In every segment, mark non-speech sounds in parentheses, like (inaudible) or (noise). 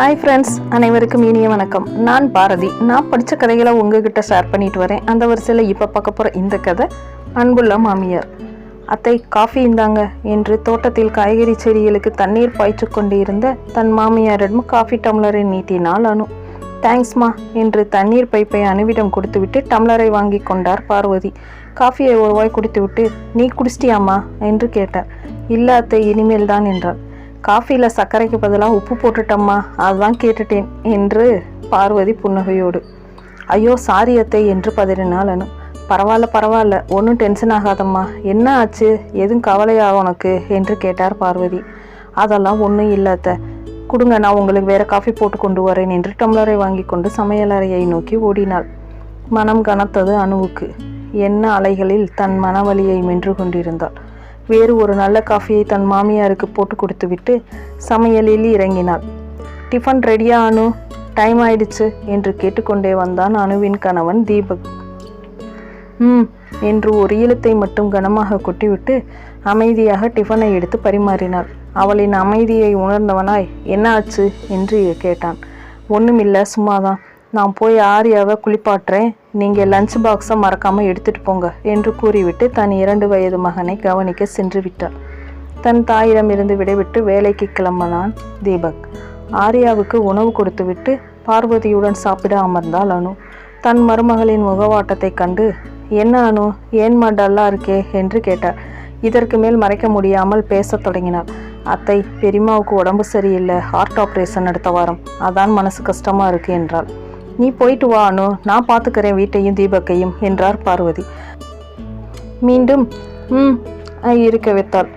Hi friends அனைவருக்கும் இனிய வணக்கம். நான் பாரதி. நான் படித்த கதைகளை உங்ககிட்ட ஷேர் பண்ணிட்டு வரேன். அந்த வரிசையில் இப்போ பார்க்க போகிற இந்த கதை அன்புள்ள மாமியார். அத்தை காஃபி இந்தாங்க என்று தோட்டத்தில் காய்கறி செடிகளுக்கு தண்ணீர் பாய்ச்சி கொண்டிருந்த தன் மாமியாரிடம் காஃபி டம்ளரை நீட்டினால் அனு. தேங்க்ஸ்மா என்று தண்ணீர் பைப்பை அணுவிடம் கொடுத்துவிட்டு டம்ளரை வாங்கி கொண்டார் பார்வதி. காஃபியை ஒருவாய் குடித்துவிட்டு நீ குடிச்சிட்டியாம்மா? என்று கேட்டார். இல்லை அத்தை இனிமேல் தான் என்றாள். காஃபியில் சர்க்கரைக்கு பதிலாக உப்பு போட்டுட்டம்மா. அதுதான் கேட்டுட்டேன் என்று பார்வதி புன்னகையோடு. ஐயோ சாரியத்தை என்று பதறினாள் அனு. பரவாயில்ல பரவாயில்ல ஒன்றும் டென்ஷன் ஆகாதம்மா. என்ன ஆச்சு? எதுவும் கவலையாக உனக்கு? என்று கேட்டார் பார்வதி. அதெல்லாம் ஒன்றும் இல்லாத கொடுங்க நான் உங்களுக்கு வேற காஃபி போட்டு கொண்டு வரேன் என்று டம்ளரை வாங்கி கொண்டு சமையலறையை நோக்கி ஓடினாள். மனம் கனத்தது அணுவுக்கு என்ன அலைகளில் தன் மனவலியை மென்று கொண்டிருந்தாள்? வேறு ஒரு நல்ல காஃபியை தன் மாமியாருக்கு போட்டு கொடுத்துவிட்டு சமையலில் இறங்கினாள். டிஃபன் ரெடியா அனு? டைம் ஆயிடுச்சு என்று கேட்டுக்கொண்டே வந்தான் அனுவின் கணவன் தீபக். ம் என்று ஒரு ஈழத்தை மட்டும் கனமாக கொட்டிவிட்டு அமைதியாக டிஃபனை எடுத்து பரிமாறினாள். அவளின் அமைதியை உணர்ந்தவனாய் என்ன ஆச்சு? என்று கேட்டான். ஒன்றுமில்ல சும்மாதான். நான் போய் ஆரியாவை குளிப்பாட்டுறேன். நீங்கள் லஞ்ச் பாக்ஸை மறக்காமல் எடுத்துகிட்டு போங்க என்று கூறிவிட்டு தன் இரண்டு வயது மகனை கவனிக்க சென்று விட்டாள். தன் தாயிடமிருந்து விடைவிட்டு வேலைக்கு கிளம்பினான் தீபக். ஆர்யாவுக்கு உணவு கொடுத்துவிட்டு பார்வதியுடன் சாப்பிட அமர்ந்தாள் அனு. தன் மருமகளின் முகவாட்டத்தைக் கண்டு என்ன அனு ஏன்மா டல்லா இருக்கே? என்று கேட்டார் இதற்கு மேல் மறைக்க முடியாமல் பேசத் தொடங்கினார் அத்தை பெரியம்மாவுக்கு உடம்பு சரியில்லை ஹார்ட் ஆப்ரேஷன் அடுத்த வாரம். அதான் மனசு கஷ்டமாக இருக்குது என்றாள். நீ போயிட்டு வா அனு. நான் பார்த்துக்கிறேன் வீட்டையும் தீபக்கையும் என்றார் பார்வதி. மீண்டும் ம் இருக்க வைத்தாள்.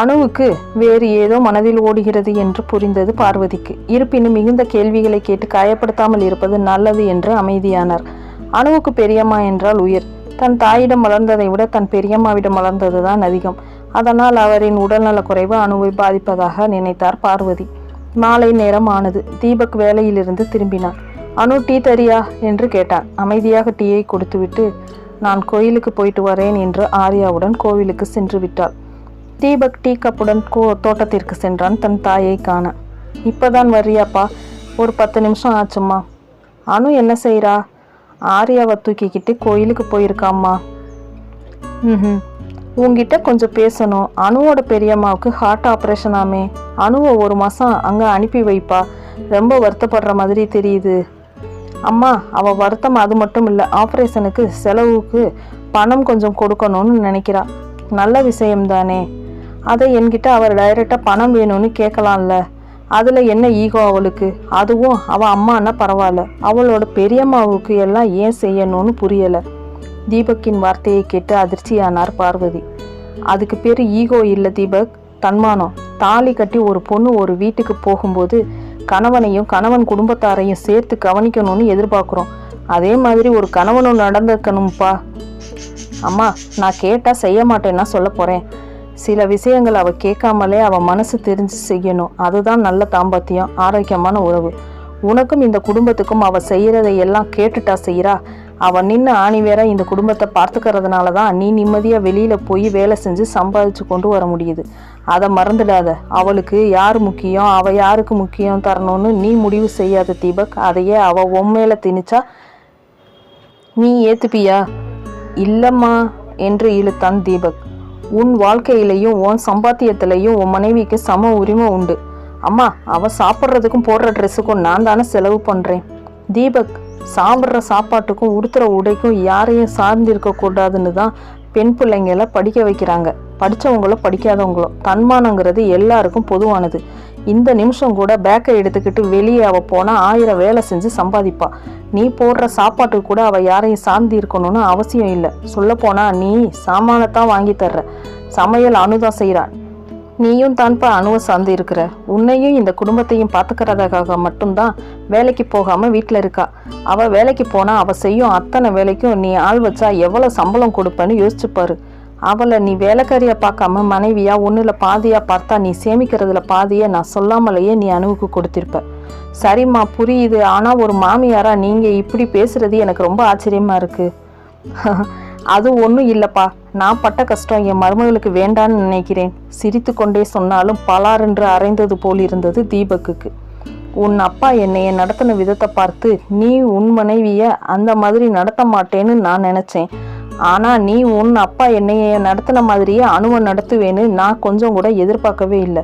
அணுவுக்கு வேறு ஏதோ மனதில் ஓடுகிறது என்று புரிந்தது பார்வதிக்கு. இருப்பினும் மிகுந்த கேள்விகளை கேட்டு காயப்படுத்தாமல் இருப்பது நல்லது என்று அமைதியானார். அணுவுக்கு பெரியம்மா என்றால் உயிர். தன் தாயிடம் வளர்ந்ததை விட தன் பெரியம்மாவிடம் வளர்ந்ததுதான் அதிகம். அதனால் அவரின் உடல்நலக் குறைவு அணுவை பாதிப்பதாக நினைத்தார் பார்வதி. மாலை நேரம் ஆனது. தீபக் வேலையிலிருந்து திரும்பினார் அனு டீ தரியா? என்று கேட்டான் அமைதியாக டீயை கொடுத்துவிட்டு நான் கோயிலுக்கு போயிட்டு வரேன் என்று ஆர்யாவுடன் கோவிலுக்கு சென்று விட்டாள். தீபக் டீ கப்புடன் கோ தோட்டத்திற்கு சென்றான் தன் தாயை காண. இப்போதான் வர்றியாப்பா. ஒரு பத்து நிமிஷம் ஆச்சும்மா. அனு என்ன செய்கிறா ஆர்யாவை தூக்கிக்கிட்டு கோயிலுக்கு போயிருக்காம்மா. ம் உங்ககிட்ட கொஞ்சம் பேசணும். அணுவோட பெரியம்மாவுக்கு ஹார்ட் ஆப்ரேஷன் ஆமே. அணுவை ஒரு மாதம் அங்கே அனுப்பி வைப்பா. ரொம்ப வருத்தப்படுற மாதிரி தெரியுது. அம்மா அவள் வருத்தம் அது மட்டும் இல்லை ஆப்ரேஷனுக்கு செலவுக்கு பணம் கொஞ்சம் கொடுக்கணும்னு நினைக்கிறா. நல்ல விஷயம்தானே அதை என்கிட்ட அவர் டைரெக்டாக பணம் வேணும்னு கேட்கலாம்ல அதில் என்ன ஈகோ அவளுக்கு? அதுவும் அவள் அம்மானா பரவாயில்ல. அவளோட பெரியம்மாவுக்கு எல்லாம் ஏன் செய்யணும்னு புரியலை. தீபக்கின் வார்த்தையை கேட்டு அதிர்ச்சியானார் பார்வதி. அதுக்கு பேர் ஈகோ இல்லை தீபக். தன்மானம். தாலி கட்டி ஒரு பொண்ணு ஒரு வீட்டுக்கு போகும்போது கணவனையும் கணவன் குடும்பத்தாரையும் சேர்த்து கவனிக்கணும்னு எதிர்பார்க்குறோம். அதே மாதிரி ஒரு கணவனும் நடந்துக்கணும்ப்பா அம்மா நான் கேட்டால் செய்ய மாட்டேன்னா சொல்ல போகிறேன் சில விஷயங்கள் அவள் கேட்காமலே அவள் மனசு தெரிஞ்சு செய்யணும். அதுதான் நல்ல தாம்பத்தியம் ஆரோக்கியமான உறவு. உனக்கும் இந்த குடும்பத்துக்கும் அவள் செய்கிறதை எல்லாம் கேட்டுட்டா செய்கிறா அவள் நின்று ஆணி வேற இந்த குடும்பத்தை பார்த்துக்கிறதுனால தான் நீ நிம்மதியாக வெளியில் போய் வேலை செஞ்சு சம்பாதிச்சு கொண்டு வர முடியுது. அதை மறந்துடாத. அவளுக்கு யார் முக்கியம்? அவள் யாருக்கு முக்கியம் தரணும்னு நீ முடிவு செய்யாத தீபக். அதையே அவள் உண்மையில திணிச்சா நீ ஏத்துப்பியா? இல்லைம்மா என்று இழுத்தான் தீபக். உன் வாழ்க்கையிலையும் உன் சம்பாத்தியத்திலையும் உன் மனைவிக்கு சம உரிமை உண்டு. அம்மா அவள் சாப்பிட்றதுக்கும் போடுற ட்ரெஸ்ஸுக்கும் நான் தானே செலவு பண்ணுறேன் தீபக் சாப்பிட்ற சாப்பாட்டுக்கும் உடுத்துற உடைக்கும் யாரையும் சார்ந்திருக்க கூடாதுன்னு தான் பெண் பிள்ளைங்கள படிக்க வைக்கிறாங்க. படித்தவங்களோ படிக்காதவங்களோ தன்மானங்கிறது எல்லாருக்கும் பொதுவானது. இந்த நிமிஷம் கூட பேக்கை எடுத்துக்கிட்டு வெளியே அவள் போனால் ஆயிரம் வேலை செஞ்சு சம்பாதிப்பா. நீ போடுற சாப்பாட்டுக்கு கூட அவள் யாரையும் சார்ந்து இருக்கணும்னு அவசியம் இல்லை. சொல்லப்போனால் நீ சாமானத்தான் வாங்கி தர்ற. சமையல் அணுதான் செய்கிறான் நீயும் தான்ப்பா அணுவை சார்ந்து இருக்கிற. உன்னையும் இந்த குடும்பத்தையும் பார்த்துக்கிறதுக்காக மட்டும்தான் வேலைக்கு போகாமல் வீட்டில் இருக்கா. அவள் வேலைக்கு போனால் அவள் செய்யும் அத்தனை வேலைக்கும் நீ ஆள் வச்சா எவ்வளோ சம்பளம் கொடுப்பேன்னு யோசிச்சுப்பாரு அவளை நீ வேலைக்காரியை பார்க்காம மனைவியா ஒன்றில் பாதியாக பார்த்தா நீ சேமிக்கிறதுல பாதியை நான் சொல்லாமலேயே நீ அணுவுக்கு கொடுத்திருப்ப. சரிம்மா புரியுது. ஆனால் ஒரு மாமியாரா நீங்கள் இப்படி பேசுகிறது எனக்கு ரொம்ப ஆச்சரியமாக இருக்குது (laughs) அது ஒன்றும் இல்லைப்பா. நான் பட்ட கஷ்டம் என் மருமகளுக்கு வேண்டான்னு நினைக்கிறேன். சிரித்து கொண்டே சொன்னாலும் பலாரென்று அரைந்தது போல் இருந்தது தீபக்குக்கு. உன் அப்பா என்னைய நடத்தின விதத்தை பார்த்து நீ உன் மனைவிய அந்த மாதிரி நடத்த மாட்டேன்னு நான் நினச்சேன். ஆனால் நீ உன் அப்பா என்னைய நடத்தின மாதிரியே அணுவை நடத்துவேன்னு நான் கொஞ்சம் கூட எதிர்பார்க்கவே இல்லை.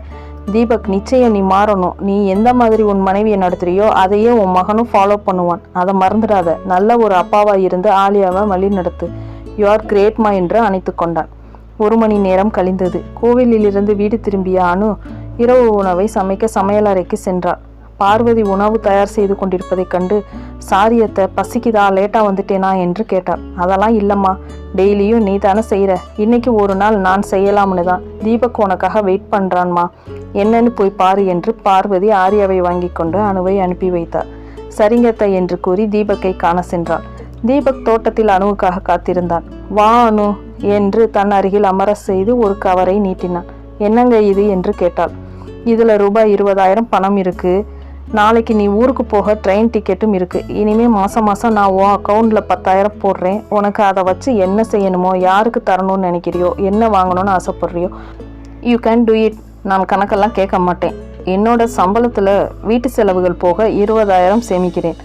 தீபக் நிச்சயம் நீ மாறணும். நீ எந்த மாதிரி உன் மனைவியை நடத்துறியோ அதையே உன் மகனும் ஃபாலோ பண்ணுவான். அதை மறந்துடாத. நல்ல ஒரு அப்பாவாக இருந்து ஆலியாவை வழி நடத்து யூ ஆர் கிரேட்மா என்று அணைத்து கொண்டான். ஒரு மணி நேரம் கழிந்தது. கோவிலிலிருந்து வீடு திரும்பிய அனு இரவு உணவை சமைக்க சமையலறைக்கு சென்றாள். பார்வதி உணவு தயார் செய்து கொண்டிருப்பதைக் கண்டு சாரியத்தை பசிக்குதா? லேட்டாக வந்துட்டேனா? என்று கேட்டாள். அதெல்லாம் இல்லைம்மா. டெய்லியும் நீ தானே செய்கிற இன்னைக்கு ஒரு நாள் நான் செய்யலாம்னு தான். தீபக் உனக்காக வெயிட் பண்ணுறான்மா என்னன்னு போய் பாரு என்று பார்வதி ஆரியாவை வாங்கி கொண்டு அணுவை அனுப்பி வைத்தார் சரிங்கத்த என்று கூறி தீபக்கை காண சென்றாள். தீபக் தோட்டத்தில் அணுவுக்காக காத்திருந்தான். வா அனு என்று தன் அருகில் அமர செய்து ஒரு கவரை நீட்டினான். என்னங்க இது? என்று கேட்டாள். இதில் ரூபாய் இருபதாயிரம் பணம் இருக்குது நாளைக்கு நீ ஊருக்கு போக ட்ரெயின் டிக்கெட்டும் இருக்குது இனிமேல் மாதம் மாதம் நான் உன் அக்கௌண்ட்டில் பத்தாயிரம் போடுறேன். உனக்கு அதை வச்சு என்ன செய்யணுமோ யாருக்கு தரணும்னு நினைக்கிறியோ என்ன வாங்கணும்னு ஆசைப்படுறியோ யூ கேன் டூ இட் நான் கணக்கெல்லாம் கேட்க மாட்டேன். என்னோட சம்பளத்தில் வீட்டு செலவுகள் போக இருபதாயிரம் சேமிக்கிறேன்.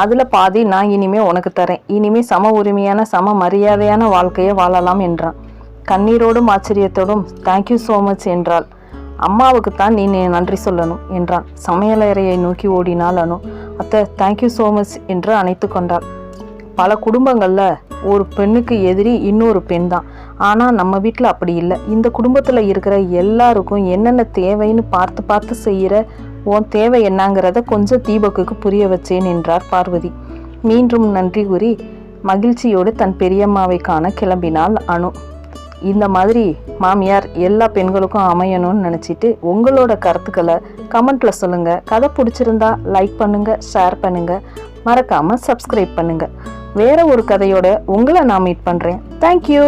அதில் பாதி நான் இனிமே உனக்கு தரேன். இனிமே சம உரிமையான சம மரியாதையான வாழ்க்கையை வாழலாம் என்றான். கண்ணீரோடும் ஆச்சரியத்தோடும் தேங்க்யூ ஸோ மச் என்றாள். அம்மாவுக்கு தான் நீ நன்றி சொல்லணும் என்றான். சமையலறையை நோக்கி ஓடினாள் அனு. அத்தை தேங்க்யூ ஸோ மச் என்று அணைத்து கொண்டாள். பல குடும்பங்களில் ஒரு பெண்ணுக்கு எதிரி இன்னொரு பெண் தான். ஆனால் நம்ம வீட்டில் அப்படி இல்லை. இந்த குடும்பத்தில் இருக்கிற எல்லாருக்கும் என்னென்ன தேவைன்னு பார்த்து பார்த்து செய்கிற உன் தேவை என்னங்கிறத கொஞ்சம் தீபக்குக்கு புரிய வச்சேன் என்றார் பார்வதி. மீண்டும் நன்றி கூறி மகிழ்ச்சியோடு தன் பெரியம்மாவை காண கிளம்பினாள் அணு இந்த மாதிரி மாமியார் எல்லா பெண்களுக்கும் அமையணும்னு நினச்சிட்டு உங்களோட கருத்துக்களை கமெண்ட்டில் சொல்லுங்கள் கதை பிடிச்சிருந்தா லைக் பண்ணுங்கள் ஷேர் பண்ணுங்கள் மறக்காமல் சப்ஸ்கிரைப் பண்ணுங்கள் வேற ஒரு கதையோட உங்களை நான் மீட் பண்ணுறேன் தேங்க்யூ